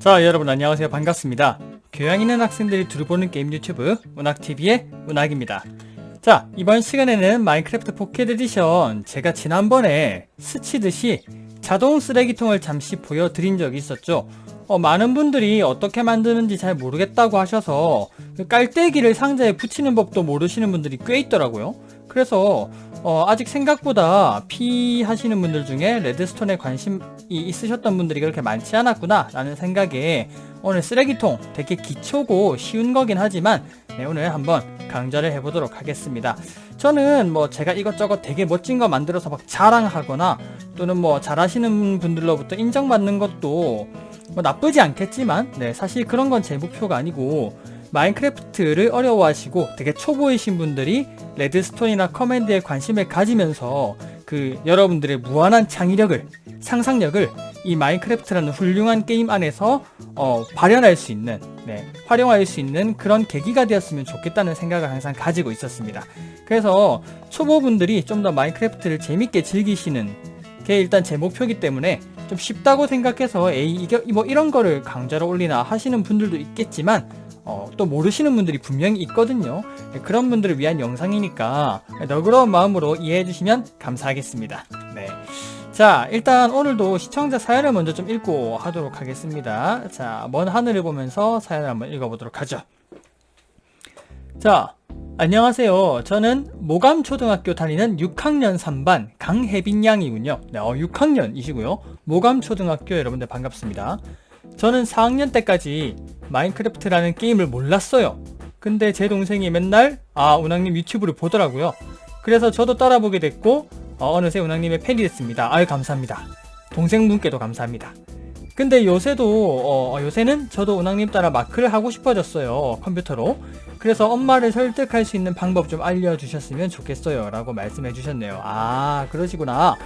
자 여러분 안녕하세요. 반갑습니다. 교양 있는 학생들이 두루 보는 게임 유튜브 운학TV의 운학입니다. 자 이번 시간에는 마인크래프트 포켓 에디션. 제가 지난번에 스치듯이 자동 쓰레기통을 잠시 보여드린 적이 있었죠 어, 많은 분들이 어떻게 만드는지 잘 모르겠다고 하셔서 그 깔때기를 상자에 붙이는 법도 모르시는 분들이 꽤 있더라고요 그래서 어, 아직 생각보다 P 하시는 분들 중에 레드스톤에 관심이 있으셨던 분들이 그렇게 많지 않았구나 라는 생각에 오늘 쓰레기통 되게 기초고 쉬운 거긴 하지만 네, 오늘 한번 강좌를 해보도록 하겠습니다. 저는 뭐 제가 이것저것 되게 멋진 거 만들어서 막 자랑하거나 또는 뭐 잘하시는 분들로부터 인정받는 것도 뭐 나쁘지 않겠지만 네, 사실 그런 건 제 목표가 아니고 마인크래프트를 어려워하시고 되게 초보이신 분들이 레드스톤이나 커맨드에 관심을 가지면서 그 여러분들의 무한한 창의력을 상상력을 이 마인크래프트라는 훌륭한 게임 안에서 어, 발현할 수 있는 네, 활용할 수 있는 그런 계기가 되었으면 좋겠다는 생각을 항상 가지고 있었습니다. 그래서 초보분들이 좀 더 마인크래프트를 재밌게 즐기시는 게 일단 제 목표이기 때문에 좀 쉽다고 생각해서 에이 이게 뭐 이런 거를 강좌로 올리나 하시는 분들도 있겠지만 어, 또 모르시는 분들이 분명히 있거든요. 네, 그런 분들을 위한 영상이니까 너그러운 마음으로 이해해 주시면 감사하겠습니다. 네. 자, 일단 오늘도 시청자 사연을 먼저 좀 읽고 하도록 하겠습니다. 자, 먼 하늘을 보면서 사연을 한번 읽어보도록 하죠. 자, 안녕하세요. 저는 모감초등학교 다니는 6학년 3반 강혜빈 양이군요. 네, 어, 6학년이시고요. 모감초등학교 여러분들 반갑습니다. 저는 4학년 때까지 마인크래프트라는 게임을 몰랐어요. 근데 제 동생이 맨날 아 운항님 유튜브를 보더라고요. 그래서 저도 따라보게 됐고 어, 느새 운항님의 팬이 됐습니다. 아유 감사합니다. 동생분께도 감사합니다. 근데 요새도 어, 요새는 저도 운항님 따라 마크를 하고 싶어졌어요 컴퓨터로. 그래서 엄마를 설득할 수 있는 방법 좀 알려주셨으면 좋겠어요 라고 말씀해 주셨네요. 아 그러시구나.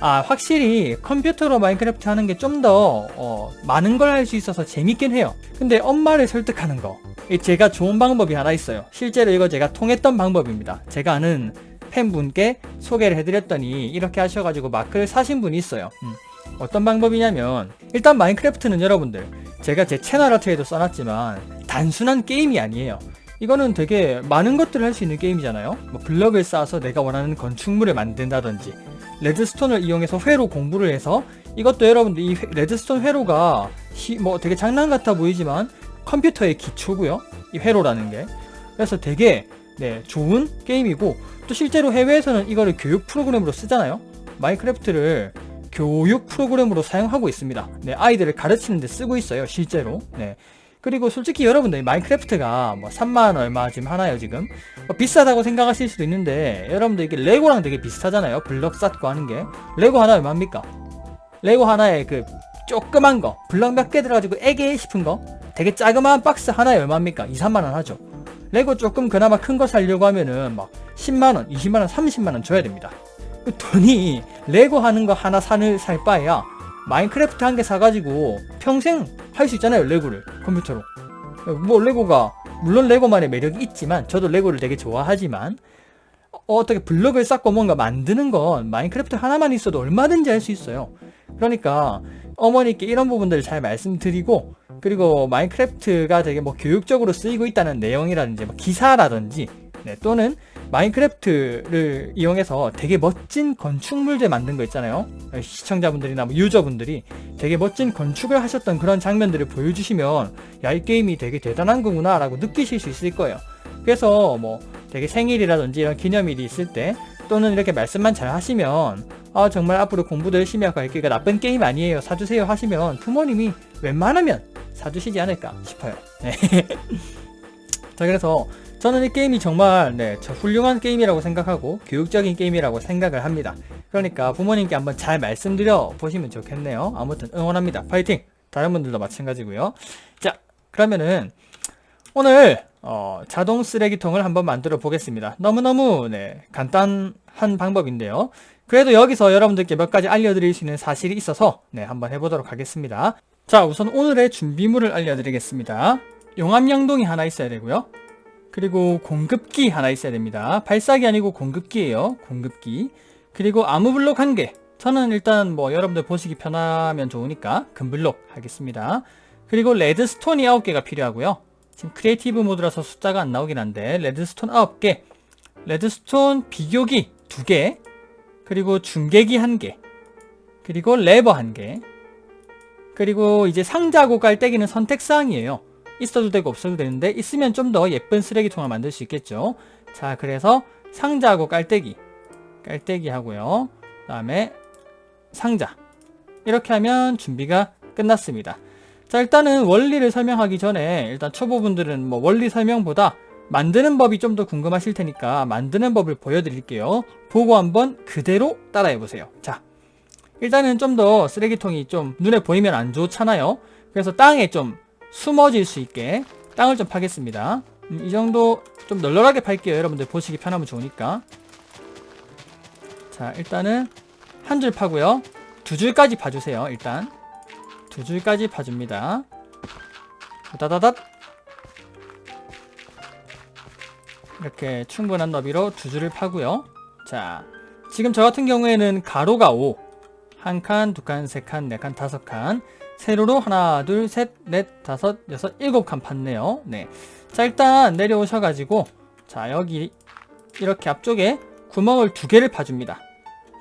아 확실히 컴퓨터로 마인크래프트 하는 게 좀더 어, 많은 걸 할 수 있어서 재밌긴 해요 근데 엄마를 설득하는 거이 제가 좋은 방법이 하나 있어요 실제로 이거 제가 통했던 방법입니다 제가 아는 팬분께 소개를 해드렸더니 이렇게 하셔가지고 마크를 사신 분이 있어요 음. 어떤 방법이냐면 일단 마인크래프트는 여러분들 제가 제 채널 아트에도 써놨지만 단순한 게임이 아니에요 이거는 되게 많은 것들을 할 수 있는 게임이잖아요 뭐 블럭을 쌓아서 내가 원하는 건축물을 만든다든지 레드스톤을 이용해서 회로 공부를 해서 이것도 여러분들 이 회- 레드스톤 회로가 시- 뭐 되게 장난 같아 보이지만 컴퓨터의 기초고요. 이 회로라는 게. 그래서 되게 네, 좋은 게임이고 또 실제로 해외에서는 이거를 교육 프로그램으로 쓰잖아요. 마인크래프트를 교육 프로그램으로 사용하고 있습니다. 네, 아이들을 가르치는 데 쓰고 있어요. 실제로. 네. 그리고 솔직히 여러분들 마인크래프트가 뭐 3만 얼마 지금 하나요 지금 뭐 비싸다고 생각하실 수도 있는데 여러분들 이게 레고랑 되게 비슷하잖아요 블럭 쌓고 하는 게 레고 하나 얼마입니까 레고 하나에 그 조그만 거 블럭 몇 개 들어가지고 애게 싶은 거 되게 자그마한 박스 하나에 얼마입니까 2, 3만 원 하죠 레고 조금 그나마 큰 거 살려고 하면은 막 10만 원 20만 원 30만 원 줘야 됩니다 그 돈이 레고 하는 거 하나 사는 살 바에야 마인크래프트 한 개 사가지고 평생 할 수 있잖아요 레고를 컴퓨터로. 뭐 레고가 물론 레고만의 매력이 있지만 저도 레고를 되게 좋아하지만 어, 어떻게 블럭을 쌓고 뭔가 만드는 건 마인크래프트 하나만 있어도 얼마든지 할 수 있어요. 그러니까 어머니께 이런 부분들을 잘 말씀드리고 그리고 마인크래프트가 되게 뭐 교육적으로 쓰이고 있다는 내용이라든지 뭐 기사라든지 네, 또는 마인크래프트를 이용해서 되게 멋진 건축물들 만든 거 있잖아요. 시청자분들이나 뭐 유저분들이 되게 멋진 건축을 하셨던 그런 장면들을 보여주시면 야, 이 게임이 되게 대단한 거구나 라고 느끼실 수 있을 거예요. 그래서 뭐 되게 생일이라든지 이런 기념일이 있을 때 또는 이렇게 말씀만 잘 하시면 아 정말 앞으로 공부도 열심히 하고 할게가 나쁜 게임 아니에요 사주세요 하시면 부모님이 웬만하면 사주시지 않을까 싶어요 네. 자 그래서 저는 이 게임이 정말 네, 저 훌륭한 게임이라고 생각하고 교육적인 게임이라고 생각을 합니다. 그러니까 부모님께 한번 잘 말씀드려 보시면 좋겠네요. 아무튼 응원합니다. 파이팅! 다른 분들도 마찬가지고요. 자, 그러면은 오늘 어, 자동 쓰레기통을 한번 만들어 보겠습니다. 너무너무 네, 간단한 방법인데요. 그래도 여기서 여러분들께 몇 가지 알려드릴 수 있는 사실이 있어서 네, 한번 해보도록 하겠습니다. 자, 우선 오늘의 준비물을 알려드리겠습니다. 용암양동이 하나 있어야 되고요. 그리고 공급기 하나 있어야 됩니다. 발사기 아니고 공급기예요. 공급기. 그리고 암호블록 한 개. 저는 일단 뭐 여러분들 보시기 편하면 좋으니까 금블록 하겠습니다. 그리고 레드스톤이 9개가 필요하고요. 지금 크리에이티브 모드라서 숫자가 안 나오긴 한데 레드스톤 9개, 레드스톤 비교기 2개, 그리고 중계기 1개, 그리고 레버 1개, 그리고 이제 상자고 깔때기는 선택사항이에요. 있어도 되고 없어도 되는데 있으면 좀 더 예쁜 쓰레기통을 만들 수 있겠죠. 자, 그래서 상자하고 깔때기, 깔때기 하고요. 그 다음에 상자. 이렇게 하면 준비가 끝났습니다. 자, 일단은 원리를 설명하기 전에 일단 초보분들은 뭐 원리 설명보다 만드는 법이 좀 더 궁금하실 테니까 만드는 법을 보여드릴게요. 보고 한번 그대로 따라해 보세요. 자, 일단은 좀 더 쓰레기통이 좀 눈에 보이면 안 좋잖아요. 그래서 땅에 좀 숨어질 수 있게 땅을 좀 파겠습니다. 음, 이 정도 좀 널널하게 팔게요. 여러분들 보시기 편하면 좋으니까. 자, 일단은 한 줄 파고요. 두 줄까지 파주세요. 일단 두 줄까지 파줍니다. 다다닷 이렇게 충분한 너비로 두 줄을 파고요. 자, 지금 저 같은 경우에는 가로가 5, 한 칸, 두 칸, 세 칸, 네 칸, 다섯 칸, 세로로 하나, 둘, 셋, 넷, 다섯, 여섯, 일곱 칸 팠네요. 네. 자, 일단 내려오셔가지고, 자, 여기 이렇게 앞쪽에 구멍을 두 개를 파줍니다.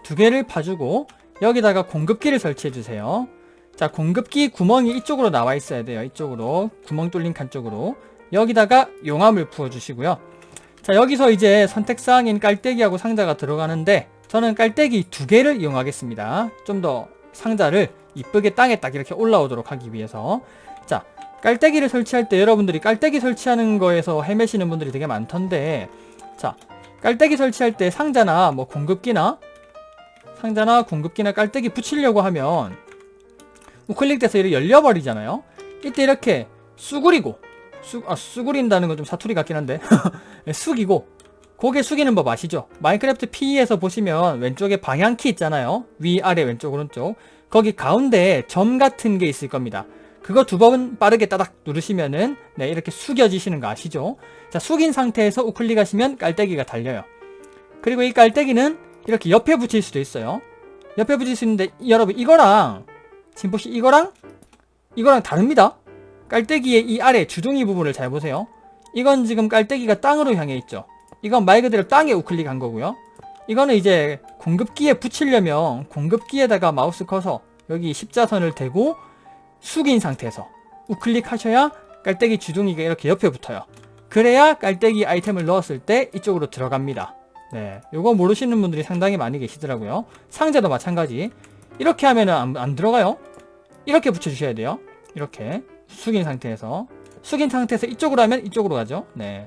두 개를 파주고, 여기다가 공급기를 설치해주세요. 자, 공급기 구멍이 이쪽으로 나와 있어야 돼요. 이쪽으로. 구멍 뚫린 칸 쪽으로. 여기다가 용암을 부어주시고요. 자, 여기서 이제 선택사항인 깔때기하고 상자가 들어가는데, 저는 깔때기 두 개를 이용하겠습니다. 좀더 상자를 이쁘게 땅에 딱 이렇게 올라오도록 하기 위해서. 자, 깔때기를 설치할 때 여러분들이 깔때기 설치하는 거에서 헤매시는 분들이 되게 많던데, 자, 깔때기 설치할 때 상자나 뭐 공급기나, 상자나 공급기나 깔때기 붙이려고 하면, 우클릭돼서 이렇게 열려버리잖아요. 이때 이렇게 쑥그리고, 쑥, 아, 쑥그린다는 건 좀 사투리 같긴 한데, 숙이고, 고개 숙이는 법 아시죠? 마인크래프트 PE에서 보시면 왼쪽에 방향키 있잖아요. 위, 아래, 왼쪽, 오른쪽. 거기 가운데에 점 같은 게 있을 겁니다. 그거 두 번 빠르게 따닥 누르시면은 네, 이렇게 숙여지시는 거 아시죠? 자, 숙인 상태에서 우클릭 하시면 깔때기가 달려요. 그리고 이 깔때기는 이렇게 옆에 붙일 수도 있어요. 옆에 붙일 수 있는데 여러분 이거랑 지금 보시 이거랑 이거랑 다릅니다. 깔때기의 이 아래 주둥이 부분을 잘 보세요. 이건 지금 깔때기가 땅으로 향해 있죠. 이건 말 그대로 땅에 우클릭한 거고요. 이거는 이제 공급기에 붙이려면 공급기에다가 마우스 커서 여기 십자선을 대고 숙인 상태에서 우클릭 하셔야 깔때기 주둥이가 이렇게 옆에 붙어요. 그래야 깔때기 아이템을 넣었을 때 이쪽으로 들어갑니다. 네, 요거 모르시는 분들이 상당히 많이 계시더라고요. 상자도 마찬가지. 이렇게 하면은 안, 안 들어가요. 이렇게 붙여주셔야 돼요. 이렇게 숙인 상태에서 숙인 상태에서 이쪽으로 하면 이쪽으로 가죠. 네.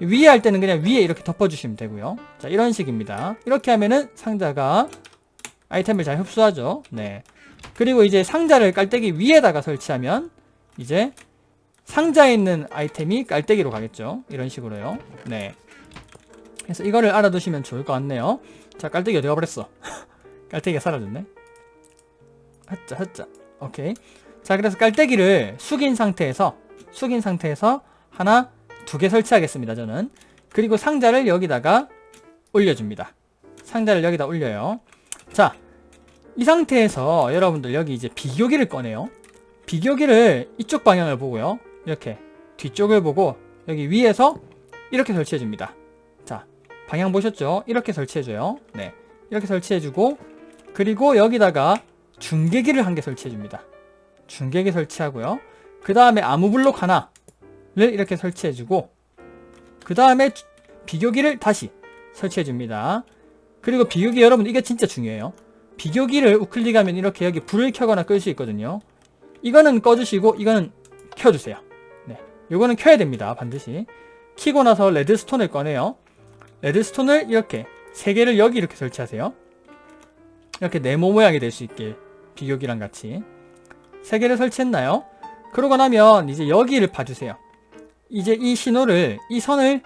위에 할 때는 그냥 위에 이렇게 덮어주시면 되고요. 자, 이런 식입니다. 이렇게 하면은 상자가 아이템을 잘 흡수하죠. 네. 그리고 이제 상자를 깔때기 위에다가 설치하면 이제 상자에 있는 아이템이 깔때기로 가겠죠. 이런 식으로요. 네. 그래서 이거를 알아두시면 좋을 것 같네요. 자, 깔때기 어디 가버렸어? 깔때기가 사라졌네. 하자, 하자. 오케이. 자, 그래서 깔때기를 숙인 상태에서, 숙인 상태에서 하나, 두 개 설치하겠습니다, 저는. 그리고 상자를 여기다가 올려줍니다. 상자를 여기다 올려요. 자, 이 상태에서 여러분들 여기 이제 비교기를 꺼내요. 비교기를 이쪽 방향을 보고요. 이렇게 뒤쪽을 보고 여기 위에서 이렇게 설치해줍니다. 자, 방향 보셨죠? 이렇게 설치해줘요. 네. 이렇게 설치해주고 그리고 여기다가 중계기를 한 개 설치해줍니다. 중계기 설치하고요. 그 다음에 아무 블록 하나를 이렇게 설치해주고 그 다음에 비교기를 다시 설치해줍니다. 그리고 비교기 여러분 이게 진짜 중요해요. 비교기를 우클릭하면 이렇게 여기 불을 켜거나 끌 수 있거든요. 이거는 꺼주시고 이거는 켜주세요. 네, 요거는 켜야 됩니다. 반드시. 키고 나서 레드스톤을 꺼내요. 레드스톤을 이렇게 세 개를 여기 이렇게 설치하세요. 이렇게 네모 모양이 될 수 있게 비교기랑 같이 세 개를 설치했나요? 그러고 나면 이제 여기를 봐주세요. 이제 이 신호를 이 선을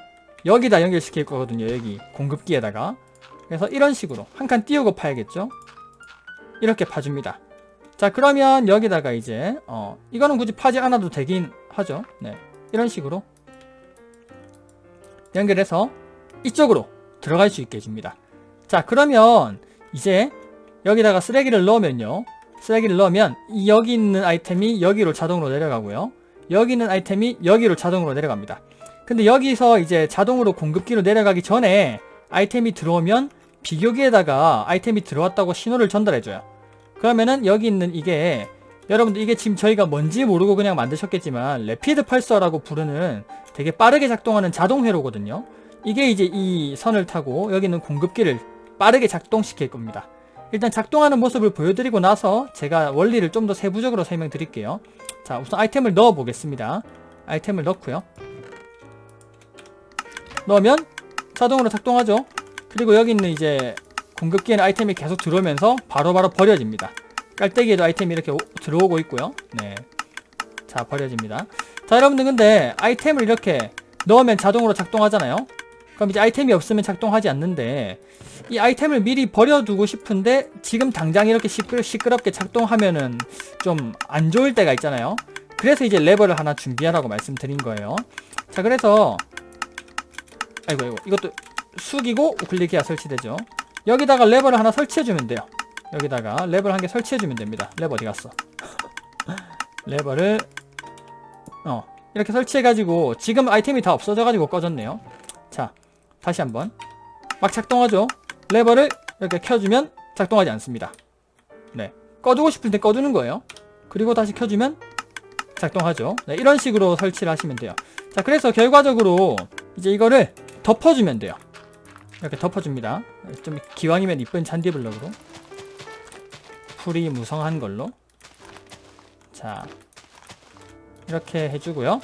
여기다 연결시킬 거거든요. 여기 공급기에다가 그래서 이런 식으로 한 칸 띄우고 파야겠죠. 이렇게 파줍니다. 자 그러면 여기다가 이제 어 이거는 굳이 파지 않아도 되긴 하죠. 네 이런 식으로 연결해서 이쪽으로 들어갈 수 있게 해줍니다. 자 그러면 이제 여기다가 쓰레기를 넣으면요. 쓰레기를 넣으면 이 여기 있는 아이템이 여기로 자동으로 내려가고요. 여기 있는 아이템이 여기로 자동으로 내려갑니다. 근데 여기서 이제 자동으로 공급기로 내려가기 전에 아이템이 들어오면 비교기에다가 아이템이 들어왔다고 신호를 전달해줘요. 그러면은 여기 있는 이게 여러분들 이게 지금 저희가 뭔지 모르고 그냥 만드셨겠지만 레피드 펄서라고 부르는 되게 빠르게 작동하는 자동 회로거든요. 이게 이제 이 선을 타고 여기 있는 공급기를 빠르게 작동시킬 겁니다. 일단 작동하는 모습을 보여드리고 나서 제가 원리를 좀 더 세부적으로 설명드릴게요. 자 우선 아이템을 넣어 보겠습니다. 아이템을 넣고요. 넣으면 자동으로 작동하죠. 그리고 여기 있는 이제 공급기에는 아이템이 계속 들어오면서 바로바로 버려집니다. 깔때기에도 아이템이 이렇게 오- 들어오고 있고요. 네. 자, 버려집니다. 자, 여러분들 근데 아이템을 이렇게 넣으면 자동으로 작동하잖아요. 그럼 이제 아이템이 없으면 작동하지 않는데 이 아이템을 미리 버려두고 싶은데 지금 당장 이렇게 시끄, 시끄럽게 작동하면은 좀 안 좋을 때가 있잖아요. 그래서 이제 레버를 하나 준비하라고 말씀드린 거예요. 자, 그래서 아이고, 아이고, 이것도 숙이고 우클릭해야 설치되죠. 여기다가 레버를 하나 설치해주면 돼요. 여기다가 레버를 한 개 설치해주면 됩니다. 레버 어디 갔어? 레버를 어 이렇게 설치해가지고 지금 아이템이 다 없어져가지고 꺼졌네요. 자 다시 한번 막 작동하죠. 레버를 이렇게 켜주면 작동하지 않습니다. 네 꺼두고 싶을 때 꺼두는 거예요. 그리고 다시 켜주면 작동하죠. 네, 이런 식으로 설치를 하시면 돼요. 자 그래서 결과적으로 이제 이거를 덮어주면 돼요. 이렇게 덮어줍니다. 좀 기왕이면 이쁜 잔디블럭으로 풀이 무성한 걸로 자 이렇게 해주고요.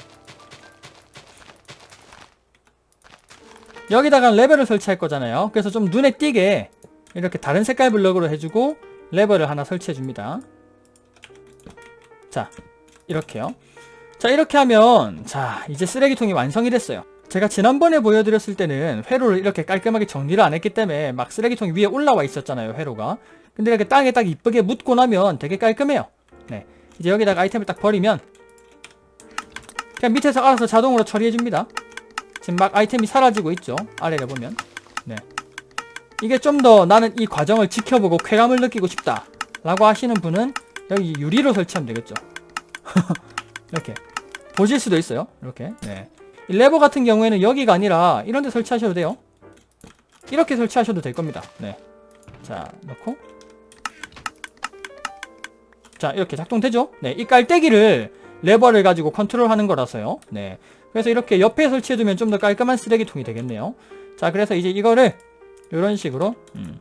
여기다가 레벨을 설치할 거잖아요. 그래서 좀 눈에 띄게 이렇게 다른 색깔 블럭으로 해주고 레벨을 하나 설치해 줍니다. 자 이렇게요. 자 이렇게 하면 자 이제 쓰레기통이 완성이 됐어요. 제가 지난번에 보여드렸을 때는 회로를 이렇게 깔끔하게 정리를 안 했기 때문에 막 쓰레기통 위에 올라와 있었잖아요 회로가 근데 이렇게 땅에 딱 이쁘게 묻고 나면 되게 깔끔해요 네 이제 여기다가 아이템을 딱 버리면 그냥 밑에서 알아서 자동으로 처리해 줍니다 지금 막 아이템이 사라지고 있죠 아래를 보면 네 이게 좀 더 나는 이 과정을 지켜보고 쾌감을 느끼고 싶다 라고 하시는 분은 여기 유리로 설치하면 되겠죠 이렇게 보실 수도 있어요 이렇게 네. 이 레버 같은 경우에는 여기가 아니라 이런 데 설치하셔도 돼요. 이렇게 설치하셔도 될 겁니다. 네. 자, 넣고. 자, 이렇게 작동되죠? 네. 이 깔때기를 레버를 가지고 컨트롤 하는 거라서요. 네. 그래서 이렇게 옆에 설치해두면 좀 더 깔끔한 쓰레기통이 되겠네요. 자, 그래서 이제 이거를 이런 식으로, 음,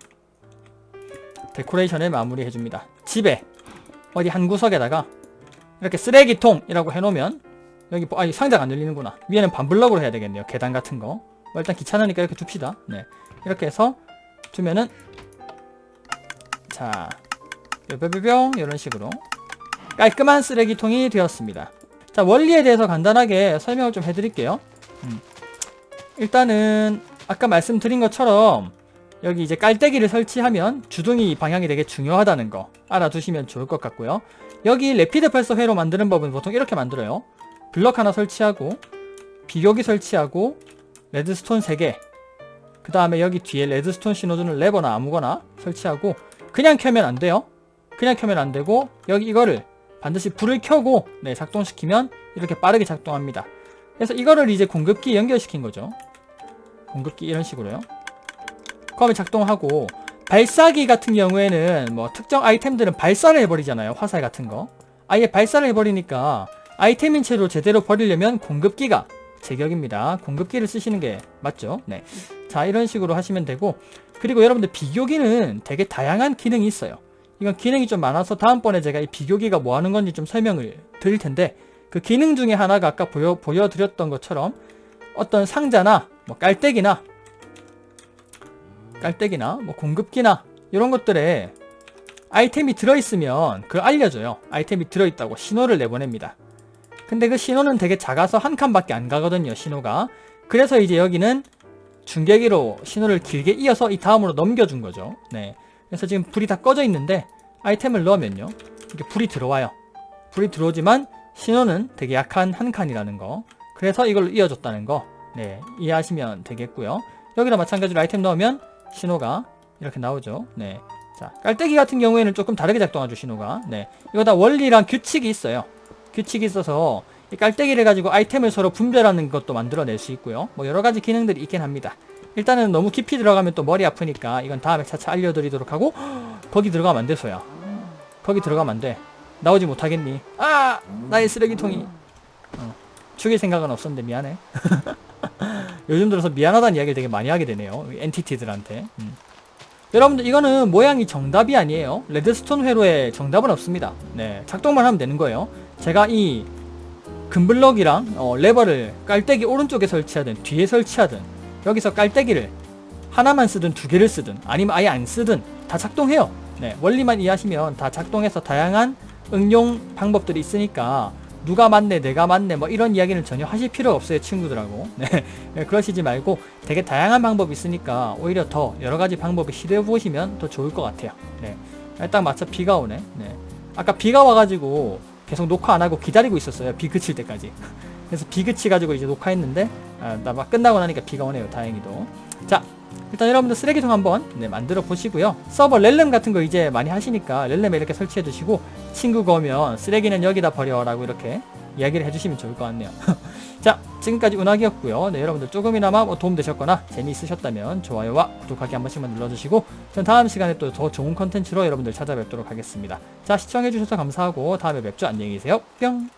데코레이션을 마무리 해줍니다. 집에, 어디 한 구석에다가 이렇게 쓰레기통이라고 해놓으면 여기 뭐- 아니 상자가 안 열리는구나. 위에는 반블럭으로 해야 되겠네요. 계단 같은 거. 뭐, 일단 귀찮으니까 이렇게 둡시다. 네. 이렇게 해서 두면은 자 뿅뿅뿅 이런 식으로 깔끔한 쓰레기통이 되었습니다 자 원리에 대해서 간단하게 설명을 좀 해드릴게요. 음. 일단은 아까 말씀드린 것처럼 여기 이제 깔때기를 설치하면 주둥이 방향이 되게 중요하다는 거 알아두시면 좋을 것 같고요. 여기 레피드 펄서 회로 만드는 법은 보통 이렇게 만들어요. 블럭 하나 설치하고 비교기 설치하고 레드스톤 3개. 그 다음에 여기 뒤에 레드스톤 신호주는 레버나 아무거나 설치하고 그냥 켜면 안 돼요. 그냥 켜면 안 되고 여기 이거를 반드시 불을 켜고 네 작동시키면 이렇게 빠르게 작동합니다 그래서 이거를 이제 공급기 연결시킨 거죠 공급기 이런 식으로요 그러면 작동하고 발사기 같은 경우에는 뭐 특정 아이템들은 발사를 해버리잖아요 화살 같은 거 아예 발사를 해버리니까 아이템인 채로 제대로 버리려면 공급기가 제격입니다. 공급기를 쓰시는 게 맞죠? 네. 자, 이런 식으로 하시면 되고, 그리고 여러분들 비교기는 되게 다양한 기능이 있어요. 이건 기능이 좀 많아서 다음번에 제가 이 비교기가 뭐 하는 건지 좀 설명을 드릴 텐데, 그 기능 중에 하나가 아까 보여, 보여드렸던 것처럼 어떤 상자나 뭐 깔때기나 깔때기나 뭐 공급기나 이런 것들에 아이템이 들어있으면 그걸 알려줘요. 아이템이 들어있다고 신호를 내보냅니다. 근데 그 신호는 되게 작아서 한 칸밖에 안 가거든요, 신호가. 그래서 이제 여기는 중계기로 신호를 길게 이어서 이 다음으로 넘겨준 거죠. 네. 그래서 지금 불이 다 꺼져 있는데 아이템을 넣으면요. 이렇게 불이 들어와요. 불이 들어오지만 신호는 되게 약한 한 칸이라는 거. 그래서 이걸로 이어줬다는 거. 네, 이해하시면 되겠고요. 여기다 마찬가지로 아이템 넣으면 신호가 이렇게 나오죠. 네. 자, 깔때기 같은 경우에는 조금 다르게 작동하죠, 신호가. 네. 이거 다 원리랑 규칙이 있어요. 규칙이 있어서 이 깔때기를 가지고 아이템을 서로 분별하는 것도 만들어낼 수 있고요. 뭐 여러 가지 기능들이 있긴 합니다. 일단은 너무 깊이 들어가면 또 머리 아프니까 이건 다음에 차차 알려드리도록 하고 거기 들어가면 안 돼, 소야. 거기 들어가면 안 돼. 나오지 못하겠니? 아! 나의 쓰레기통이. 어, 죽일 생각은 없었는데 미안해. 요즘 들어서 미안하다는 이야기를 되게 많이 하게 되네요. 엔티티들한테. 음. 여러분들 이거는 모양이 정답이 아니에요. 레드스톤 회로에 정답은 없습니다. 네, 작동만 하면 되는 거예요. 제가 이 금블럭이랑 어, 레버를 깔때기 오른쪽에 설치하든 뒤에 설치하든 여기서 깔때기를 하나만 쓰든 두 개를 쓰든 아니면 아예 안 쓰든 다 작동해요. 네, 원리만 이해하시면 다 작동해서 다양한 응용 방법들이 있으니까 누가 맞네 내가 맞네 뭐 이런 이야기는 전혀 하실 필요 없어요 친구들하고 네, 네, 그러시지 말고 되게 다양한 방법이 있으니까 오히려 더 여러 가지 방법을 시도해 보시면 더 좋을 것 같아요 네, 딱 맞춰 비가 오네 네. 아까 비가 와가지고 계속 녹화 안 하고 기다리고 있었어요 비 그칠 때까지 그래서 비 그치 가지고 이제 녹화했는데 아, 나막 끝나고 나니까 비가 오네요 다행히도. 자 일단 여러분들 쓰레기통 한번 네, 만들어 보시고요. 서버 렐름 같은 거 이제 많이 하시니까 렐름에 이렇게 설치해 두시고 친구가 오면 쓰레기는 여기다 버려 라고 이렇게 이야기를 해주시면 좋을 것 같네요. 자 지금까지 운학이었고요. 네, 여러분들 조금이나마 뭐 도움 되셨거나 재미있으셨다면 좋아요와 구독하기 한 번씩만 눌러주시고 전 다음 시간에 또 더 좋은 컨텐츠로 여러분들 찾아뵙도록 하겠습니다. 자 시청해주셔서 감사하고 다음에 뵙죠. 안녕히 계세요. 뿅